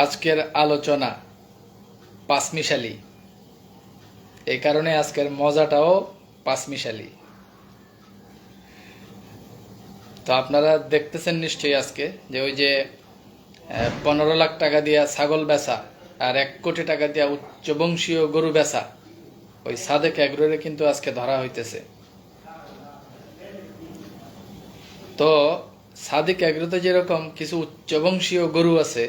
আজকের আলোচনা পাঁচমিশালি। এই কারণে আজকের মজাটাও পাঁচমিশালি। তো আপনারা দেখতেছেন নিশ্চয়ই আজকে যে ওই যে পনেরো লাখ টাকা দিয়া ছাগল বেচা আর এক কোটি টাকা দিয়া উচ্চবংশীয় গরু বেচা, ওই সাদেক এগ্রোরে কিন্তু আজকে ধরা হইতেছে। তো সাদিক এগ্রোতে যেরকম কিছু উচ্চবংশীয় গরু আছে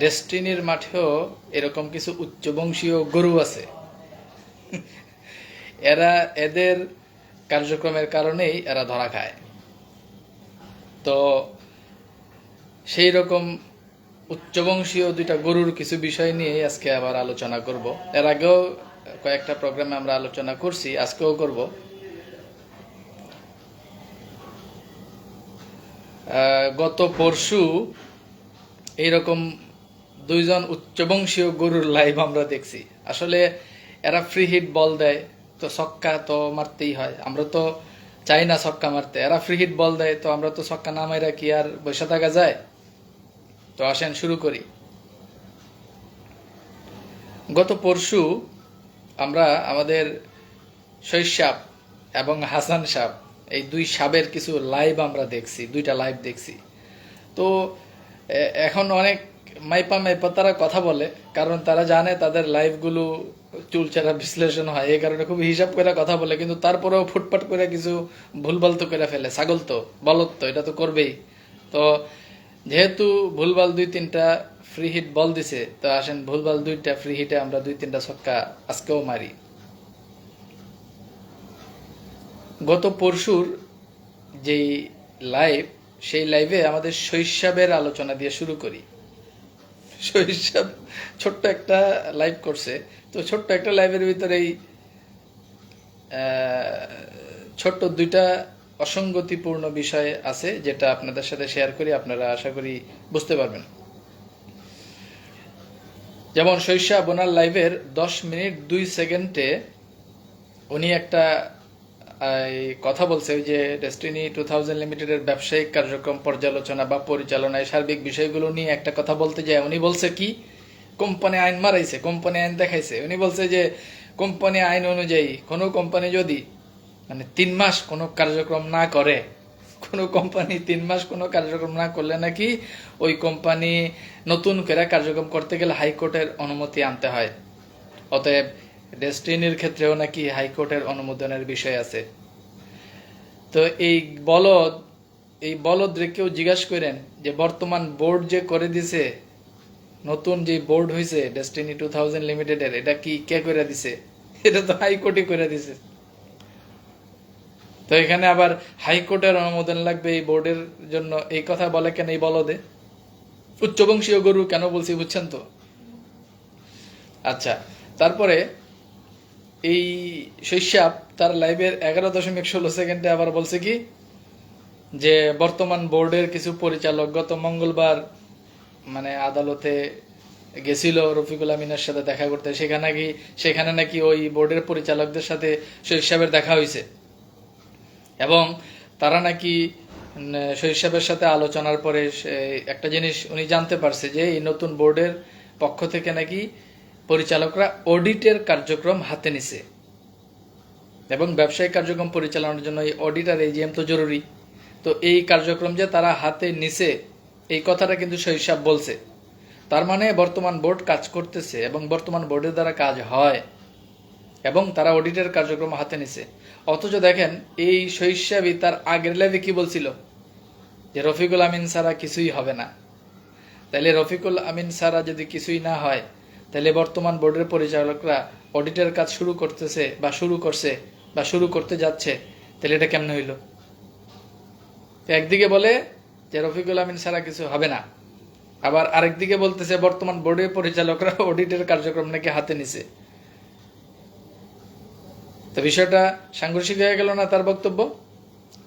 ডেস্টিনির মাঠেও এরকম কিছু উচ্চবংশীয় গরু আছে। এরা এদের কার্যক্রমের কারণেই এরা ধরা খায়। তো সেই রকম উচ্চবংশীয় দুইটা গরুর কিছু বিষয় নিয়ে আজকে আবার আলোচনা করব। এর আগেও কয়েকটা প্রোগ্রামে আমরা আলোচনা করছি, আজকেও করব। গত পরশু এইরকম দুইজন উচ্চবংশীয় গরুর লাইভ আমরা দেখছি। আসলে এরা ফ্রি হিট বল দেয়, তো ছক্কা তো মারতেই হয়। আমরা তো চাই না ছক্কা মারতে। এরা ফ্রি হিট বল দেয়, তো আমরা তো ছক্কা না মাইরা কি আর বসে থাকা যায়? তো আসেন, শুরু করি। গত পরশু আমরা আমাদের শৈশাব এবং হাসান সাপ এই দুই সাপের কিছু লাইভ আমরা দেখছি, দুইটা লাইভ দেখছি। তো এখন অনেক মাইপা মাইপা তারা কথা বলে, কারণ তারা জানে তাদের লাইভগুলো চুলচারা বিশ্লেষণ হয়, এই কারণে খুব হিসাব করে কথা বলে, কিন্তু তারপরেও ফুটপাট করে কিছু ভুলভাল তো করে ফেলে, ছাগল তো বলত তো, এটা তো করবেই। তো যেহেতু ভুলভাল দুই তিনটা ফ্রি হিট বল দিছে, তো আসেন ভুলভাল দুইটা ফ্রি হিটে আমরা দুই তিনটা ছক্কা আজকেও মারি। গত পরশুর যেই লাইভ সেই লাইভে আমাদের শৈশবের আলোচনা দিয়ে শুরু করি। শৈশব ছোট্ট একটা লাইভ করছে। তো ছোট্ট একটা লাইভের ভিতরেই ছোট্ট দুইটা অসঙ্গতিপূর্ণ বিষয় আছে যেটা আপনাদের সাথে শেয়ার করি, আপনারা আশা করি বুঝতে পারবেন। যেমন শৈশব ওনার লাইভের দশ মিনিট দুই সেকেন্ডে উনি একটা কথা বলছে যে ডেস্টিনি টু থাউজেন্ড লিমিটেডের ব্যবসায়িক কার্যক্রম পর্যালোচনা বা পরিচালনায় সার্বিক বিষয়গুলো নিয়ে একটা কথা বলতে যায়। উনি বলছে কি? কোম্পানি আইন মারাইছে, কোম্পানি আইন দেখাইছে। উনি বলছে যে কোম্পানি আইন অনুযায়ী কোনো কোম্পানি যদি মানে তিন মাস কোনো কার্যক্রম না করে, কোনো কোম্পানি তিন মাস কোনো কার্যক্রম না করলে নাকি ওই কোম্পানি নতুন করে কার্যক্রম করতে গেলে হাইকোর্টের অনুমতি আনতে হয়। অতএব ডেস্টিনির ক্ষেত্রেও নাকি হাইকোর্টের অনুমোদনের বিষয় আছে। তো এই বলদ এই বলদ কেউ জিজ্ঞাসা করেন যে, বর্তমান বোর্ড যে করে দিছে, নতুন যে বোর্ড হয়েছে ডেস্টিনি টু থাউজেন্ড লিমিটেডের, এটা কি কে করে দিছে? এটা তো হাইকোর্টই করে দিছে। তো এখানে আবার হাইকোর্টের অনুমোদন লাগবে এই বোর্ডের জন্য। এই কথা বলে কেন এই বলদে? উচ্চবংশীয় গরু কেন বলছি, বুঝছেন তো? আচ্ছা তারপরে এই শৈশাব তার লাইভের এগারো দশমিক ষোলো সেকেন্ডে আবার বলছে কি? যে বর্তমান বোর্ডের কিছু পরিচালক গত মঙ্গলবার মানে আদালতে গেছিল রফিকুল আমিনের সাথে দেখা করতে। সেখানে নাকি সেখানে নাকি ওই বোর্ডের পরিচালকদের সাথে শৈশবের দেখা হয়েছে। এবং তারা নাকি উম, শৈশবের সাথে আলোচনার পরে একটা জিনিস উনি জানতে পারছে যে এই নতুন বোর্ডের পক্ষ থেকে নাকি পরিচালকরা অডিটের কার্যক্রম হাতে নিছে। এবং ব্যবসায়িক কার্যক্রম পরিচালনার জন্য এই অডিট আর এজিএম তো জরুরি। তো এই কার্যক্রম যে তারা হাতে নিছে, এই কথাটা কিন্তু শৈশব বলছে। তার মানে বর্তমান বোর্ড কাজ করতেছে এবং বর্তমান বোর্ডের দ্বারা কাজ হয় এবং তারা অডিটের কার্যক্রম হাতে নিছে। অথচ দেখেন, এই শৈশবই তার আগের লাইভে কি বলছিল? যে রফিকুল আমিন ছাড়া কিছুই হবে না। তাহলে রফিকুল আমিন ছাড়া যদি কিছুই না হয় তাহলে বর্তমান বোর্ডের পরিচালকরা অডিটের কাজ শুরু করতেছে বা শুরু করছে বা শুরু করতে যাচ্ছে, তাহলে এটা কেমন হইল? একদিকে বলে যে রফিকুল আমিন ছাড়া কিছু হবে না। আবার আরেকদিকে বলতেছে বর্তমান বোর্ডের পরিচালকরা অডিটের কার্যক্রম নাকি হাতে নিছে। তো বিষয়টা সাংঘর্ষিক হয়ে গেল না তার বক্তব্য?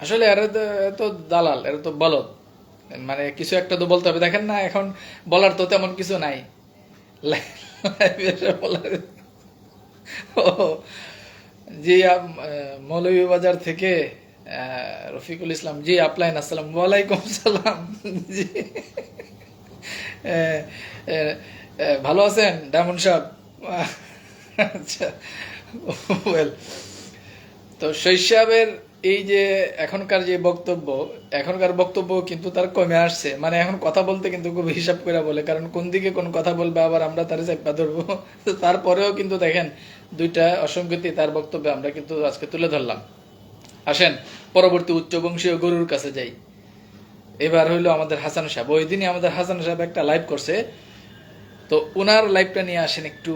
আসলে এরা তো, এরা দালাল, এরা তো বলদ। মানে কিছু একটা তো বলতে হবে। দেখেন না, এখন বলার তো তেমন কিছু নাই। জি আহ, মৌলভীবাজার থেকে রফিকুল ইসলাম জি আপলাইন আসসালাম ওয়ালাইকুম সালাম। জি। ভালো আছেন ডায়মন্ড সাহেব? আচ্ছা তো শৈশবের এই যে এখনকার যে বক্তব্য, এখনকার বক্তব্য কিন্তু তার কমে আসছে। মানে এখন কথা বলতে কিন্তু খুব হিসাব করে বলে, কারণ কোন দিকে কোন কথা বলবে আবার আমরা তার চাপা ধরবো। তারপরেও কিন্তু দেখেন, দুইটা অসঙ্গতি তার বক্তব্যে আমরা কিন্তু আজকে তুলে ধরলাম। আসেন, পরবর্তী উচ্চবংশীয় গরুর কাছে যাই। এবার হইল আমাদের হাসান সাহেব। ওই দিনই আমাদের হাসান সাহেব একটা লাইভ করছে। তো ওনার লাইভটা নিয়ে আসেন একটু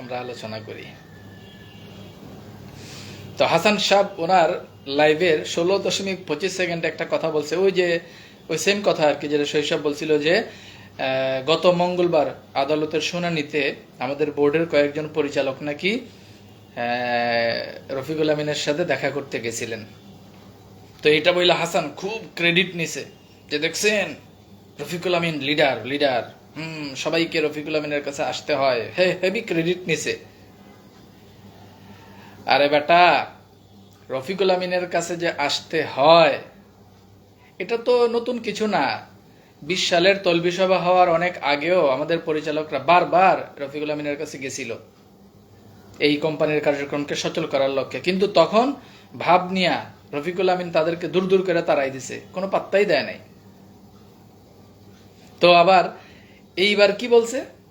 আমরা আলোচনা করি। তো হাসান সাহেব ওনার লাইভের ষোলো দশমিক পঁচিশ সেকেন্ড একটা কথা বলছে। ওই যে, ওই সেম কথা আর কি, যেটা শৈশব বলছিল যে গত মঙ্গলবার আদালতের শুনানিতে আমাদের বোর্ডের কয়েকজন পরিচালক নাকি রফিকুল আমিনের সাথে দেখা করতে গেছিলেন। তো এটা বইলা হাসান খুব ক্রেডিট নিছে যে দেখছেন, রফিকুল আমিন লিডার লিডার হুম, সবাইকে রফিকুল আমিনের কাছে আসতে হয়। হে হেভি ক্রেডিট নিছে। আরে বেটা রফিকুল আমিনের কাছে যে আসতে হয়, এটা তো নতুন কিছু না। বিশ সালের তলবি সভা হওয়ার অনেক আগেও আমাদের পরিচালকরা বারবার রফিকুল আমিনের কাছে গেছিল। এই কোম্পানির কার্যক্রমকে সচল করার লক্ষ্যে। কিন্তু তখন ভাব নিয়া রফিকুল আমিন তাদেরকে দূর দূর করে তারাই দিছে। কোনো পাত্তাই দেয় নাই। তো আবার এইবার কি বলছে?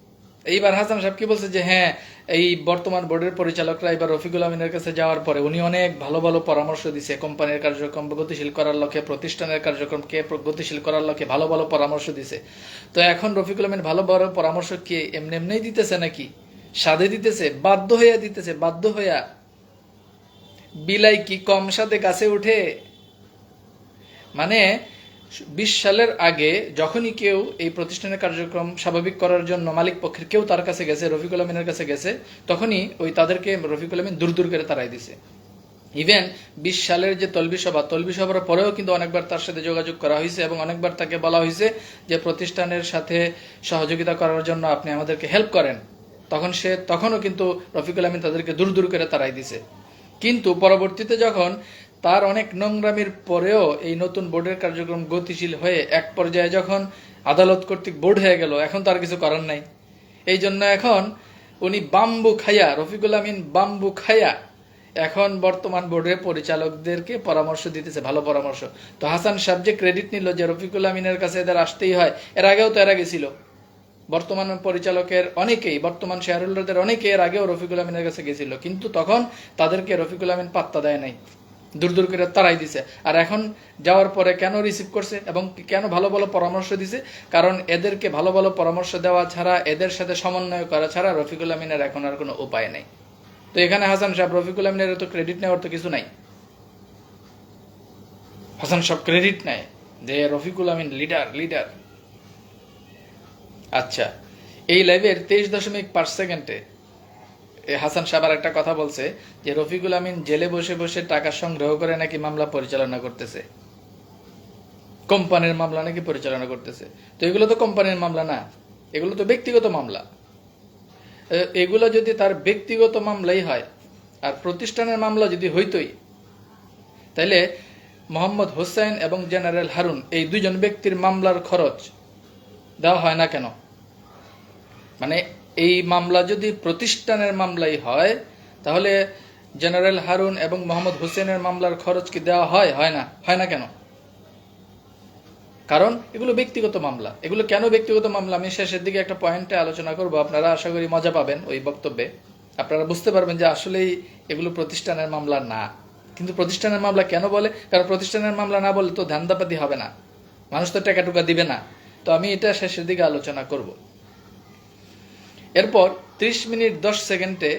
এইবার হাসান সাহেব কি বলছে যে হ্যাঁ এই বর্তমান বোর্ডের পরিচালকরা এবার রফিকুল আমিনের কাছে যাওয়ার পরে উনি অনেক ভালো ভালো পরামর্শ দিছে। কোম্পানির কার্যক্রম গতিশীল করার লক্ষ্যে, প্রতিষ্ঠানের কার্যক্রমকে গতিশীল করার লক্ষ্যে ভালো ভালো পরামর্শ দিছে। তো এখন রফিকুল আমিন ভালো ভালো পরামর্শ কি এমনি এমনিই দিতেছে নাকি? সাদে দিতেছে? বাধ্য হইয়া দিতেছে? বাধ্য হইয়া? বিলাই কি কম সাথে গাছে উঠে? মানে বিশ সালের আগে যখনই কেউ এই প্রতিষ্ঠানের কার্যক্রম স্বাভাবিক করার জন্য মালিক পক্ষের কেউ তার কাছে গেছে, রফিকুল আমিনের কাছে গেছে, তখনই ওই তাদেরকে রফিকুল আমিন দূর দূর করে তারাই দিছে। ইভেন বিশ সালের যে তলবি সভা, তলবি সভার পরেও কিন্তু অনেকবার তার সাথে যোগাযোগ করা হয়েছে এবং অনেকবার তাকে বলা হয়েছে যে প্রতিষ্ঠানের সাথে সহযোগিতা করার জন্য আপনি আমাদেরকে হেল্প করেন। তখন সে, তখনও কিন্তু রফিকুল আমিন তাদেরকে দূর দূর করে তারাই দিছে। কিন্তু পরবর্তীতে যখন তার অনেক নোংরামির পরেও এই নতুন বোর্ডের কার্যক্রম গতিশীল হয়ে এক পর্যায়ে যখন আদালত কর্তৃক বোর্ড হয়ে গেল, এখন তার কিছু করার নাই। এই জন্য এখন উনি বাম্বু খাইয়া, রফিকুল আমিন বাম্বু খাইয়া এখন বর্তমান বোর্ডের পরিচালকদেরকে পরামর্শ দিতেছে, ভালো পরামর্শ। তো হাসান সাহেব যে ক্রেডিট নিল যে রফিকুল আমিনের কাছে এদের আসতেই হয়, এর আগেও তো এরা গেছিল বর্তমান পরিচালকের অনেকেই, বর্তমান শেয়ার হোল্ডারদের অনেকে এর আগেও রফিকুল আমিনের কাছে গেছিল। কিন্তু তখন তাদেরকে রফিকুল আমিন পাত্তা দেয় নাই। দূর দূর করে তারাই দিছে। আর এখন যাওয়ার পরে কেন রিসিভ করছে এবং কেন ভালো ভালো পরামর্শ দিছে? কারণ এদেরকে ভালো ভালো পরামর্শ দেওয়া ছাড়া, এদের সাথে সমন্বয় করা ছাড়া রফিকুল আমিনের এখন আর কোনো উপায় নেই। তো এখানে হাসান সাহেব, রফিকুল আমিনের তো ক্রেডিট নেওয়ার তো কিছু নাই। হাসান সাহেব ক্রেডিট নেয় যে রফিকুল আমিন লিডার লিডার আচ্ছা এই লাইভের তেইশ দশমিক পাঁচ সেকেন্ডে হাসান সাহেব একটা কথা বলছে যে, রফিকুল আমিন জেলে বসে বসে টাকা সংগ্রহ করে নাকি মামলা পরিচালনা করতেছে? কোম্পানির মামলা নাকি পরিচালনা করতেছে? তো এগুলো তো কোম্পানির মামলা না, এগুলো তো ব্যক্তিগত মামলা। এগুলো যদি তার ব্যক্তিগত মামলাই হয়, আর প্রতিষ্ঠানের মামলা যদি হইতই তাহলে মোহাম্মদ হোসেন এবং জেনারেল হারুন এই দুজন ব্যক্তির মামলার খরচ দেওয়া হয় না কেন? মানে এই মামলা যদি প্রতিষ্ঠানের মামলাই হয়, তাহলে জেনারেল হারুন এবং মোহাম্মদ হোসেনের মামলার খরচ কি দেওয়া হয়? হয় না। হয় না কেন? কারণ এগুলো ব্যক্তিগত মামলা। এগুলো কেন ব্যক্তিগত মামলা? আমি শেষের দিকে একটা পয়েন্টে আলোচনা করব। আপনারা আশা করি মজা পাবেন ওই বক্তব্যে। আপনারা বুঝতে পারবেন যে আসলেই এগুলো প্রতিষ্ঠানের মামলা না। কিন্তু প্রতিষ্ঠানের মামলা কেন বলে? কারণ প্রতিষ্ঠানের মামলা না বলে তো ধান্দাপাতি হবে না। মানুষ তো টাকা টুকা দিবে না। তো আমি এটা শেষের দিকে আলোচনা করব। এরপর ত্রিশ মিনিট দশ সেকেন্ডে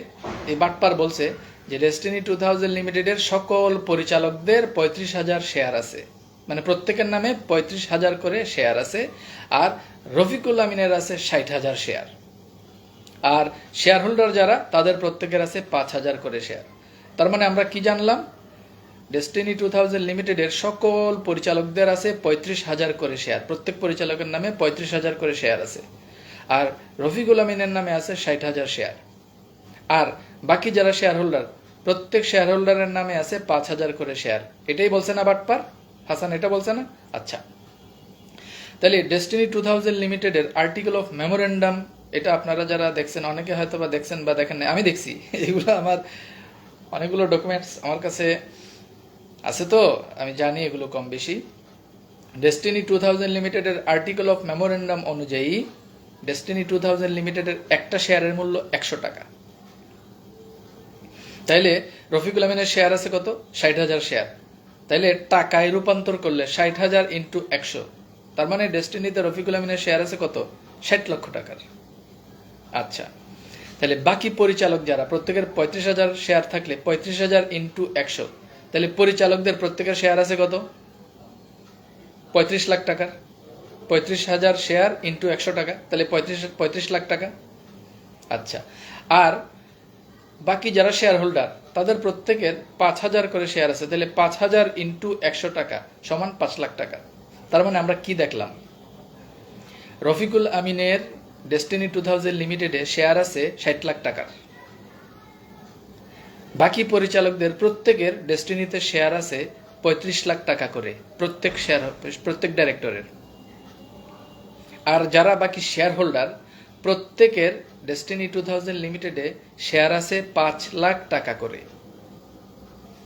এই বাটপার বলছে যে ডেস্টিনি টু থাউজেন্ড লিমিটেডের সকল পরিচালকদের পঁয়ত্রিশ হাজার শেয়ার আছে। মানে প্রত্যেকের নামে পঁয়ত্রিশ হাজার করে শেয়ার আছে আর রফিকুল আমিনের আছে ষাট হাজার শেয়ার আর শেয়ার হোল্ডার যারা, তাদের প্রত্যেকের আছে পাঁচ হাজার করে শেয়ার তার মানে আমরা কি জানলাম? ডেস্টিনি টু থাউজেন্ড লিমিটেডের সকল পরিচালকদের আছে পঁয়ত্রিশ হাজার করে শেয়ার প্রত্যেক পরিচালকের নামে পঁয়ত্রিশ হাজার করে শেয়ার আছে। আর রফিকুল আমিনের নামে আছে ষাট হাজার শেয়ার। আর বাকি যারা শেয়ার হোল্ডার প্রত্যেক শেয়ার হোল্ডারের নামে আছে পাঁচ হাজার করে শেয়ার। এটাই বলছে না বাটপার? হাসান, এটা বলছে না? আচ্ছা। তাহলে ডেস্টিনি টু থাউজেন্ড লিমিটেডের আর্টিকেল অফ মেমোরেন্ডাম এটা আপনারা যারা দেখছেন, অনেকে হয়তো বা দেখছেন বা দেখেন না আমি দেখছি। এগুলো আমার অনেকগুলো ডকুমেন্টস আমার কাছে আছে তো, আমি জানি এগুলো কম বেশি। ডেস্টিনি টু থাউজেন্ড লিমিটেডের আর্টিকেল অফ মেমোরেন্ডাম অনুযায়ী ডেস্টিনি টু থাউজেন্ড লিমিটেডের একটা শেয়ারের মূল্য একশো টাকা। তাইলে রফিকুল আমিনের শেয়ার আছে কত? ষাট হাজার শেয়ার তাইলে টাকায় রূপান্তর করলে ষাট হাজার ইন্টু একশো। তার মানে ডেস্টিনিতে রফিকুল আমিনের শেয়ার আছে কত? ষাট লক্ষ টাকার। আচ্ছা তাহলে বাকি পরিচালক যারা, প্রত্যেকের পঁয়ত্রিশ হাজার শেয়ার থাকলে পঁয়ত্রিশ হাজার ইন্টু একশো। তাহলে পরিচালকদের প্রত্যেকের শেয়ার আছে কত? পঁয়ত্রিশ লাখ টাকার। পঁয়ত্রিশ হাজার শেয়ার ইন্টু একশো টাকা, তাহলে পঁয়ত্রিশ পঁয়ত্রিশ লাখ টাকা। আচ্ছা আর বাকি যারা শেয়ার হোল্ডার তাদের প্রত্যেকের পাঁচ হাজার করে শেয়ার আছে, তাহলে পাঁচ হাজার ইন্টু একশো টাকা সমান পাঁচ লাখ টাকা। তার মানে আমরা কি দেখলাম? রফিকুল আমিনের ডেস্টিনি টু থাউজেন্ড লিমিটেডে শেয়ার আছে ষাট লাখ টাকার। বাকি পরিচালকদের প্রত্যেকের ডেস্টিনিতে শেয়ার আছে পঁয়ত্রিশ লাখ টাকা করে, প্রত্যেক শেয়ার প্রত্যেক ডাইরেক্টরের আর যারা বাকি শেয়ার হোল্ডার প্রত্যেকের ডেস্টিনি টু থাউজেন্ড লিমিটেডে শেয়ার আছে পাঁচ লাখ টাকা করে।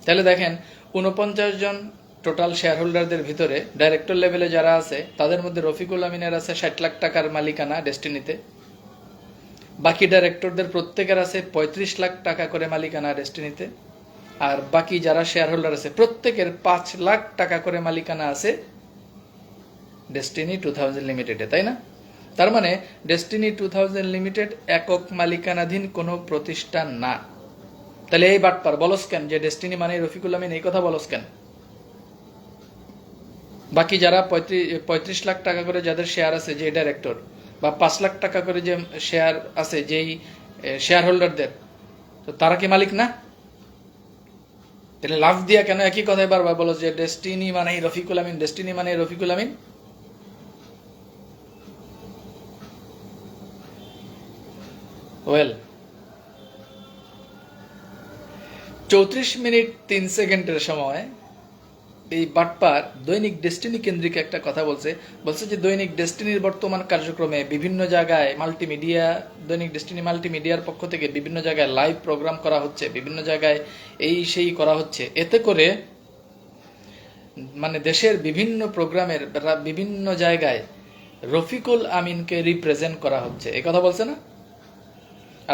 তাহলে দেখেন উনপঞ্চাশ জন টোটাল শেয়ার হোল্ডারদের ভিতরে ডাইরেক্টর লেভেলে যারা আছে, তাদের মধ্যে রফিকুল আমিনের আছে ষাট লাখ টাকার মালিকানা ডেস্টিনিতে বাকি ডাইরেক্টরদের প্রত্যেকের আছে পঁয়ত্রিশ লাখ টাকা করে মালিকানা ডেস্টিনিতে আর বাকি যারা শেয়ার হোল্ডার আছে, প্রত্যেকের পাঁচ লাখ টাকা করে মালিকানা আছে ডেস্টিনি টু থাউজেন্ড লিমিটেডে তাই না? তার মানে ডেস্টিনি টু থাউজেন্ড লিমিটেড একক মালিকানাধীন কোনো প্রতিষ্ঠান না। তাহলে এই বাটপার, বলস কেন? যে ডেস্টিনি মানে রফিকুল আমিন, এই কথা বলস কেন? বাকি যারা পঁয়ত্রিশ লাখ টাকা করে যাদের শেয়ার আছে যে ডাইরেক্টর বা পাঁচ লাখ টাকা করে যে শেয়ার আছে, যেই শেয়ার হোল্ডারদের তো তারা কি মালিক না? তাহলে লাভ দিয়া কেন একই কথাই বারবার বলো যে ডেস্টিনি মানে রফিকুল আমিন ডেস্টিনি মানে রফিকুল আমিন? ওয়েল চৌত্রিশ মিনিট তিন সেকেন্ডের সময় এই বাটপার দৈনিক ডেস্টিনি কেন্দ্রিক একটা কথা বলছে। বলছে যে দৈনিক ডেস্টিনির বর্তমান কার্যক্রমে বিভিন্ন জায়গায় মাল্টিমিডিয়া, দৈনিক ডেস্টিনি মাল্টিমিডিয়ার পক্ষ থেকে বিভিন্ন জায়গায় লাইভ প্রোগ্রাম করা হচ্ছে, বিভিন্ন জায়গায় এই সেই করা হচ্ছে। এতে করে মানে দেশের বিভিন্ন প্রোগ্রামের বিভিন্ন জায়গায় রফিকুল আমিনকে রিপ্রেজেন্ট করা হচ্ছে। এই কথা বলছে না?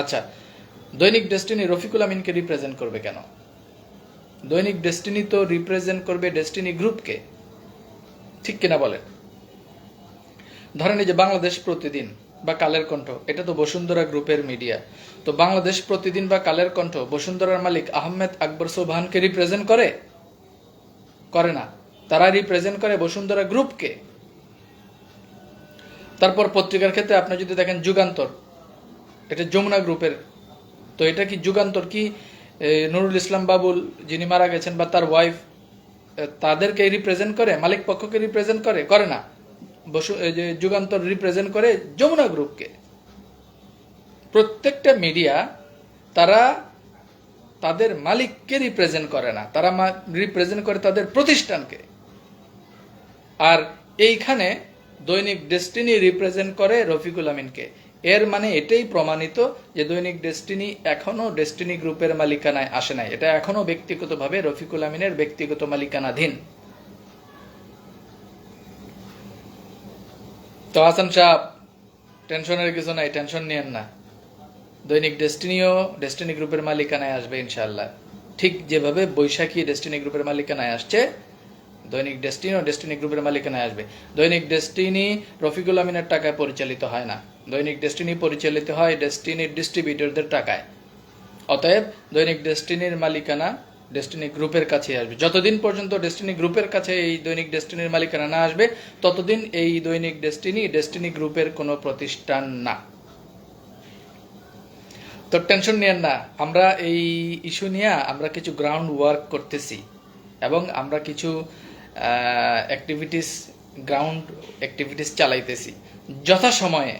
আচ্ছা দৈনিক ডেস্টিনি রফিকুল আমিনকে রিপ্রেজেন্ট করবে কেন? দৈনিক ডেস্টিনি তো রিপ্রেজেন্ট করবে ডেস্টিনি গ্রুপকে ঠিক কিনা বলেন? ধরেন এই যে বাংলাদেশ প্রতিদিন বা কালের কণ্ঠ, এটা তো বসুন্ধরা গ্রুপের মিডিয়া তো বাংলাদেশ প্রতিদিন বা কালের কণ্ঠ বসুন্ধরার মালিক আহমেদ আকবর সোবহানকে রিপ্রেজেন্ট করে? করে না। তারা রিপ্রেজেন্ট করে বসুন্ধরা গ্রুপকে তারপর পত্রিকার ক্ষেত্রে আপনি যদি দেখেন যুগান্তর এটা যমুনা গ্রুপের। তো এটা কি যুগান্তর? কি নুরুল ইসলাম বাবুল যিনি মারা গেছেন বা তার ওয়াইফ তাদেরকে রিপ্রেজেন্ট করে, মালিক পক্ষকে রিপ্রেজেন্ট করে? করে না। বসু যুগান্তর রিপ্রেজেন্ট করে যমুনা গ্রুপকে। প্রত্যেকটা মিডিয়া তারা তাদের মালিককে রিপ্রেজেন্ট করে না। তারা রিপ্রেজেন্ট করে তাদের প্রতিষ্ঠানকে। আর এইখানে দৈনিক ডেস্টিনি রিপ্রেজেন্ট করে রফিকুল আমিনকে। এর মানে এটাই প্রমাণিত যে দৈনিক ডেস্টিনি এখনও ডেস্টিনি গ্রুপের মালিকানায় আসে নাই। এটা এখনও ব্যক্তিগতভাবে রফিকুল আমিনের ব্যক্তিগত মালিকানাধীন। তো হাসান সাহ টেনশনের কিছু নাই, টেনশন নিয়েন না। দৈনিক ডেস্টিনিও ডেস্টিনি গ্রুপের মালিকানায় আসবে ইনশাল্লাহ ঠিক যেভাবে বৈশাখী ডেস্টিনি গ্রুপের মালিকানায় আসছে, দৈনিক ডেস্টিনি ও ডেস্টিনি গ্রুপের মালিকানায় আসবে। দৈনিক ডেস্টিনি রফিকুল আমিনের টাকায় পরিচালিত হয় না। দৈনিক ডেস্টিনি পরিচালিত হয় ডেস্টিনির ডিস্ট্রিবিউটরদের টাকায়। অতএব দৈনিক ডেস্টিনির মালিকানা ডেস্টিনি গ্রুপের কাছে আসবে। যতদিন পর্যন্ত ডেস্টিনি গ্রুপের কাছে এই দৈনিক ডেস্টিনির মালিকানা না আসবে, ততদিন এই দৈনিক ডেস্টিনি ডেস্টিনি গ্রুপের কোনো প্রতিষ্ঠান না। তো টেনশন নিয়েন না, আমরা এই ইস্যু নিয়ে আমরা কিছু গ্রাউন্ড ওয়ার্ক করতেছি এবং আমরা কিছু অ্যাক্টিভিটিস গ্রাউন্ড অ্যাক্টিভিটিস চালাইতেছি। যথাসময়ে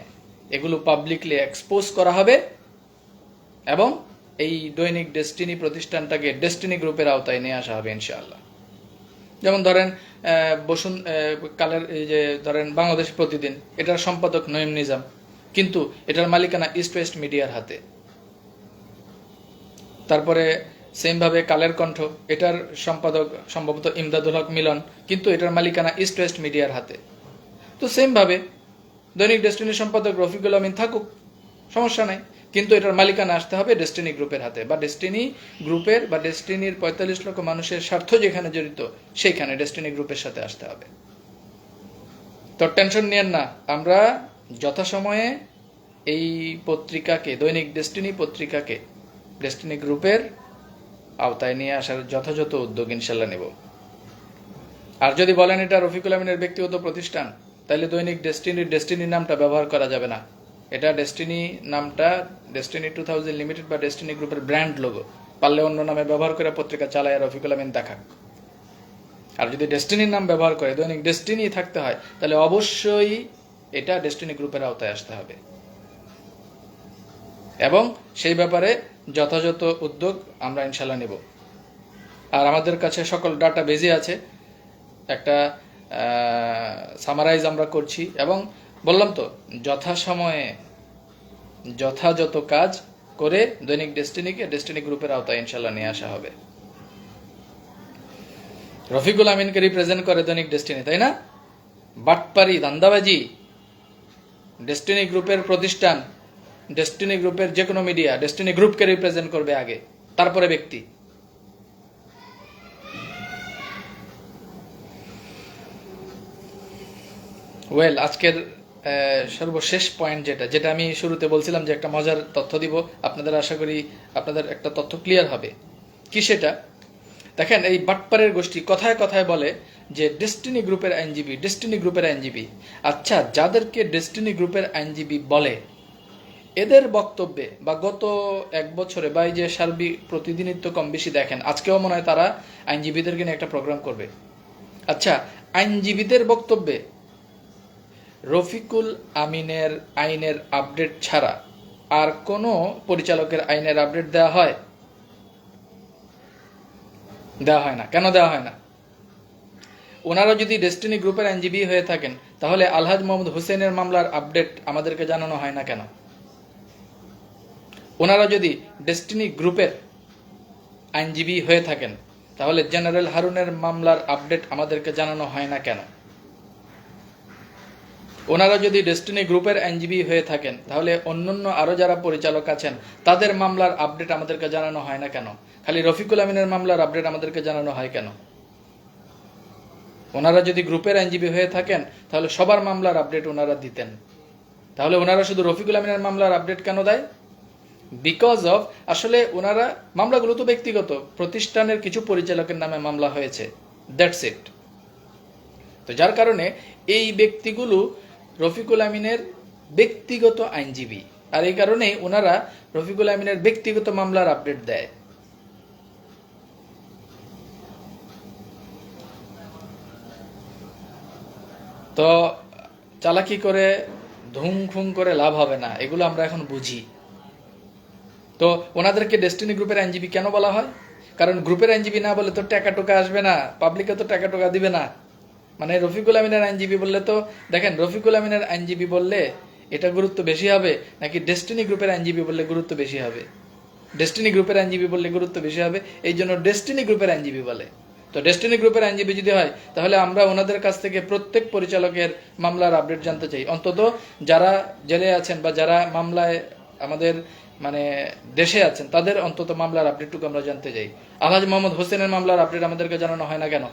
এগুলো পাবলিকলি এক্সপোজ করা হবে এবং এই দৈনিক ডেস্টিনি প্রতিষ্ঠানটাকে ডেস্টিনি গ্রুপের আওতায় নিয়ে আসা হবে ইনশাআল্লাহ। যেমন ধরেন বসুন কালের এই যে ধরেন বাংলাদেশ প্রতিদিন, এটার সম্পাদক নঈম নিজাম, কিন্তু এটার মালিকানা ইস্ট ওয়েস্ট মিডিয়ার হাতে। তারপরে সেমভাবে কালের কণ্ঠ, এটার সম্পাদক সম্ভবত ইমদাদুল হক মিলন, কিন্তু এটার মালিকানা ইস্ট ওয়েস্ট মিডিয়ার হাতে। তো সেমভাবে দৈনিক ডেস্টিনি সম্পাদক রফিকুল আমিন থাকুক, সমস্যা নাই। কিন্তু এটার মালিকানা আসতে হবে ডেস্টিনি গ্রুপের হাতে। বা ডেস্টিনি গ্রুপের, বা ডেস্টিনির পঁয়তাল্লিশ লক্ষ মানুষের স্বার্থ যেখানে জড়িত, সেইখানে ডেস্টিনি গ্রুপের সাথে আসতে হবে। তো টেনশন নিয়েন না, আমরা যথাসময়ে এই পত্রিকাকে, দৈনিক ডেস্টিনি পত্রিকাকে ডেস্টিনি গ্রুপের আওতায় নিয়ে আসার যথাযথ উদ্যোগ ইনশাল্লাহ নেব। আর যদি বলেন এটা রফিকুল আমিনের ব্যক্তিগত প্রতিষ্ঠান তাহলে দৈনিক ডেস্টিনির ডেস্টিনি নামটা ব্যবহার করা যাবে না। এটা ডেস্টিনি নামটা ডেস্টিনি টু থাউজেন্ড লিমিটেড বা ডেস্টিনি গ্রুপের ব্র্যান্ড লোগো পারলে অন্য নামে ব্যবহার করে পত্রিকা চালায় রফিকুল আমিন দেখাক। আর যদি ডেস্টিনির নাম ব্যবহার করে, দৈনিক ডেস্টিনি থাকতে হয়, তাহলে অবশ্যই এটা ডেস্টিনি গ্রুপের আওতায় আসতে হবে। এবং সেই ব্যাপারে যথাযথ উদ্যোগ আমরা ইনশাল্লাহ নেব। আর আমাদের কাছে সকল ডাটা বেজে আছে। একটা সামারাইজ আমরা করছি। এবং বললাম তো, যথাসময়ে যথাযথ কাজ করে দৈনিক ডেস্টিনিকে, ডেস্টিনি গ্রুপের আওতায় ইনশাল্লাহ নিয়ে আসা হবে। রফিকুল আমিনকে রিপ্রেজেন্ট করে দৈনিক ডেস্টিনি, তাই না? বাটপারি দান্দাবাজি, ডেস্টিনি গ্রুপের প্রতিষ্ঠান, ডেস্টিনি গ্রুপের যে কোনো মিডিয়া ডেস্টিনি গ্রুপকে রিপ্রেজেন্ট করবে আগে, তারপরে ব্যক্তি। ওয়েল আজকের সর্বশেষ পয়েন্ট যেটা যেটা আমি শুরুতে বলছিলাম যে একটা মজার তথ্য দিব, আপনাদের আশা করি আপনাদের একটা তথ্য ক্লিয়ার হবে। কি সেটা? দেখেন, এই বাটপারের গোষ্ঠী কথায় কথায় বলে যে ডেস্টিনি গ্রুপের আইনজীবী ডেস্টিনি গ্রুপের আইনজীবী। আচ্ছা যাদেরকে ডেস্টিনি গ্রুপের আইনজীবী বলে, এদের বক্তব্যে বা গত এক বছরে বা এই যে সার্বিক প্রতিদিনই তো কম বেশি দেখেন, আজকেও মনে হয় তারা আইনজীবীদেরকে নিয়ে একটা প্রোগ্রাম করবে। আচ্ছা আইনজীবীদের বক্তব্যে রফিকুল আমিনের আইনের আপডেট ছাড়া আর কোনো পরিচালকের আইনের আপডেট দেওয়া হয়? দেওয়া হয় না। কেন দেওয়া হয় না? ওনারা যদি ডেস্টিনি গ্রুপের আইনজীবী হয়ে থাকেন, তাহলে আলহাজ মোহাম্মদ হোসেনের মামলার আপডেট আমাদেরকে জানানো হয় না কেন? ওনারা যদি ডেস্টিনি গ্রুপের আইনজীবী হয়ে থাকেন, তাহলে জেনারেল হারুনের মামলার আপডেট আমাদেরকে জানানো হয় না কেন? ওনারা যদি ডেস্টিনি গ্রুপের আইনজীবী হয়ে থাকেন, তাহলে অন্যান্য আরও যারা পরিচালক আছেন, তাদের মামলার আপডেট আমাদেরকে জানানো হয় না কেন? খালি রফিকুল আমিনের মামলার আপডেট আমাদেরকে জানানো হয় কেন? ওনারা যদি গ্রুপের আইনজীবী হয়ে থাকেন, তাহলে সবার মামলার আপডেট ওনারা দিতেন। তাহলে ওনারা শুধু রফিকুল আমিনের মামলার আপডেট কেন দেয়? বিকজ অফ আসলে ওনারা, মামলাগুলো তো ব্যক্তিগত, প্রতিষ্ঠানের কিছু পরিচালকের নামে মামলা হয়েছে। দ্যাটস ইট তো যার কারণে এই ব্যক্তিগুলো রফিকুল আমিনের ব্যক্তিগত আইনজীবী। আর এই কারণে ওনারা রফিকুল আমিনের ব্যক্তিগত মামলার আপডেট দেয়। তো চালাকি করে, ধুম খুম করে লাভ হবে না, এগুলো আমরা এখন বুঝি। তো ওনাদেরকে ডেস্টিনি গ্রুপের আইনজীবী কেন বলা হয়? কারণ গ্রুপের আইনজীবী না বলে তো টাকা টোকা আসবে না পাবলিকে তো টাকা টোকা দিবে না। মানে রফিকুল আমিনের আইনজীবী বললে তো, দেখেন, রফিকুল আমিনের আইনজীবী বললে এটা গুরুত্ব বেশি হবে, নাকি ডেস্টিনি গ্রুপের আইনজীবী বললে গুরুত্ব বেশি হবে? ডেস্টিনি গ্রুপের আইনজীবী বললে গুরুত্ব বেশি হবে, এই জন্য ডেস্টিনি গ্রুপের আইনজীবী বলে। তো ডেস্টিনি গ্রুপের আইনজীবী যদি হয়, তাহলে আমরা ওনাদের কাছ থেকে প্রত্যেক পরিচালকের মামলার আপডেট জানতে চাই। অন্তত যারা জেলে আছেন বা যারা মামলায় আমাদের মানে দেশে আছেন, তাদের অন্তত মামলার আপডেটটুকু আমরা জানতে চাই। আলহাজ মোহাম্মদ হোসেনের মামলার আপডেট আমাদেরকে জানানো হয় না কেন?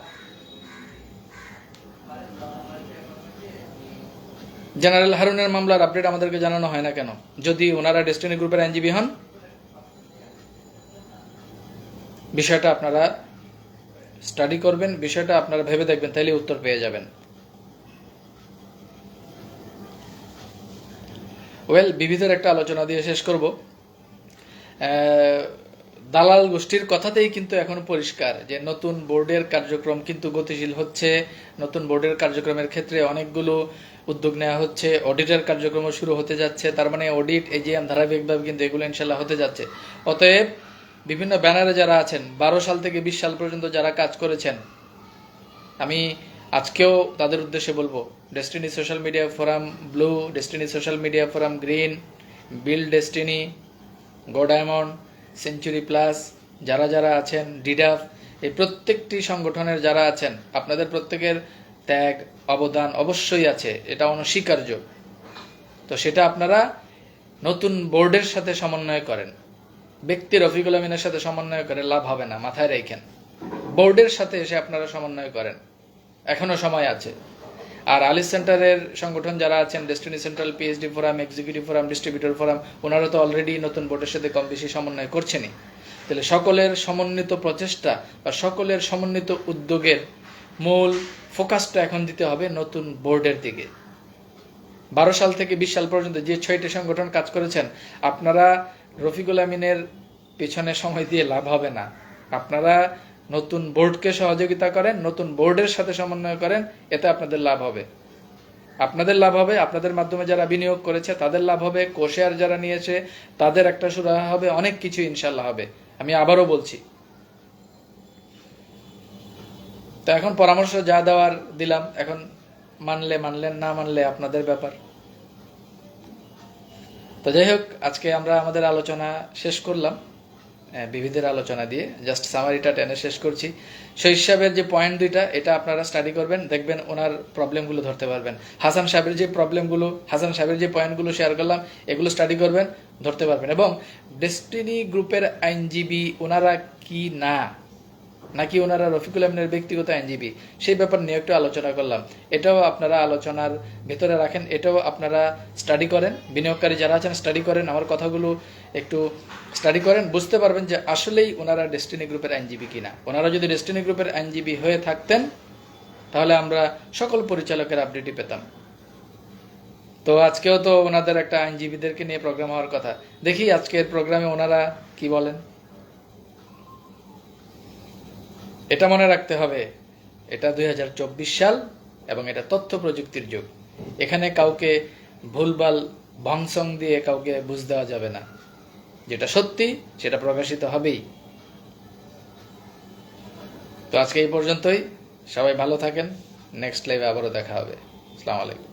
জেনারেল হারুনের মামলার আপডেট আমাদেরকে জানানো হয় না কেন? যদি ওনারা ডেস্টিনি গ্রুপের আইনজীবী হন, বিষয়টা আপনারা স্টাডি করবেন, বিষয়টা আপনারা ভেবে দেখবেন তাহলে উত্তর পেয়ে যাবেন। ওয়েল বিবিধের একটা আলোচনা দিয়ে শেষ করব। দালাল গোষ্ঠীর কথাতেই কিন্তু এখন পরিষ্কার যে নতুন বোর্ডের কার্যক্রম কিন্তু গতিশীল হচ্ছে। নতুন বোর্ডের কার্যক্রমের ক্ষেত্রে অনেকগুলো উদ্যোগ নেওয়া হচ্ছে। অডিটের কার্যক্রমও শুরু হতে যাচ্ছে। তার মানে অডিট, এজিএম ধারাবাহিকভাবে কিন্তু এগুলো ইনশাল্লাহ হতে যাচ্ছে। অতএব বিভিন্ন ব্যানারে যারা আছেন, বারো সাল থেকে বিশ সাল পর্যন্ত যারা কাজ করেছেন, আমি আজকেও তাদের উদ্দেশ্যে বলব Destiny social media forum blue Destiny social media forum green bill Destiny go diamond century plus যারা যারা আছেন ডিডাফ এই প্রত্যেকটি সংগঠনের যারা আছেন, আপনাদের প্রত্যেকের ত্যাগ, অবদান অবশ্যই আছে, এটা অনস্বীকার্য। তো সেটা আপনারা নতুন বোর্ডের সাথে সমন্বয় করেন। ব্যক্তি রফিকুল আমিনের সাথে সমন্বয় করে লাভ হবে না, মাথায় রেখেন। বোর্ডের সাথে এসে আপনারা সমন্বয় করেন। এখনও সময় আছে। আর আলিস সেন্টারের সংগঠন যারা আছেন Destiny central PhD forum executive forum distributor forum ওনারা তো অলরেডি নতুন বোর্ডের সাথে কম বেশি সমন্বয় করছেনই। তাহলে সকলের সমন্বিত প্রচেষ্টা বা সকলের সমন্বিত উদ্যোগের মূল ফোকাসটা এখন দিতে হবে নতুন বোর্ডের দিকে। বারো সাল থেকে বিশ সাল পর্যন্ত যে ছয়টি সংগঠন কাজ করেছেন, আপনারা রফিকুল আমিনের পেছনে সময় দিয়ে লাভ হবে না। আপনারা নতুন বোর্ডকে সহযোগিতা করেন, নতুন বোর্ডের সাথে সমন্বয় করেন, এতে আপনাদের লাভ হবে। আপনাদের লাভ হবে, আপনাদের মাধ্যমে যারা বিনিয়োগ করেছে, তাদের লাভ হবে কোশেয়ার যারা নিয়েছে, তাদের একটা সুরাহা হবে, অনেক কিছু ইনশাল্লাহ হবে। আমি আবারও বলছি। তো এখন পরামর্শ যা দেওয়ার দিলাম, এখন মানলে মানলেন, না মানলে আপনাদের ব্যাপার। তো যাই হোক, আজকে আমরা আমাদের আলোচনা শেষ করলাম। বিবিধের আলোচনা দিয়ে। জাস্ট সামারিটা টেনে শেষ করছি। শৈশবের যে পয়েন্ট দুইটা, এটা আপনারা স্টাডি করবেন, দেখবেন ওনার প্রবলেমগুলো ধরতে পারবেন। হাসান সাহেবের যে প্রবলেমগুলো হাসান সাহেবের যে পয়েন্টগুলো শেয়ার করলাম, এগুলো স্টাডি করবেন, ধরতে পারবেন। এবং ডেস্টিনি গ্রুপের আইনজীবী, ওনারা কি না? নাকি ওনারা রফিকুল আমিনের ব্যক্তিগত আইনজীবী? সেই ব্যাপার নিয়ে একটু আলোচনা করলাম। এটাও আপনারা আলোচনার ভেতরে রাখেন, এটাও আপনারা স্টাডি করেন। বিনিয়োগকারী যারা আছেন স্টাডি করেন। আমার কথাগুলো একটু স্টাডি করেন। বুঝতে পারবেন যে আসলেই ওনারা ডেস্টিনি গ্রুপের আইনজীবী কিনা। ওনারা যদি ডেস্টিনি গ্রুপের আইনজীবী হয়ে থাকতেন, তাহলে আমরা সকল পরিচালকের আপডেটই পেতাম। তো আজকেও তো ওনাদের একটা আইনজীবীদেরকে নিয়ে প্রোগ্রাম হওয়ার কথা। দেখি আজকের প্রোগ্রামে ওনারা কি বলেন। এটা মনে রাখতে হবে, এটা দুই হাজার চব্বিশ সাল এবং এটা তথ্য প্রযুক্তির যুগ। এখানে কাউকে ভুলভাল ভংসং দিয়ে কাউকে বুঝ দেওয়া যাবে না। যেটা সত্যি, সেটা প্রকাশিত হবেই। তো আজকে এই পর্যন্তই। সবাই ভালো থাকেন। নেক্সট লাইভে আবারও দেখা হবে। আসসালামু আলাইকুম।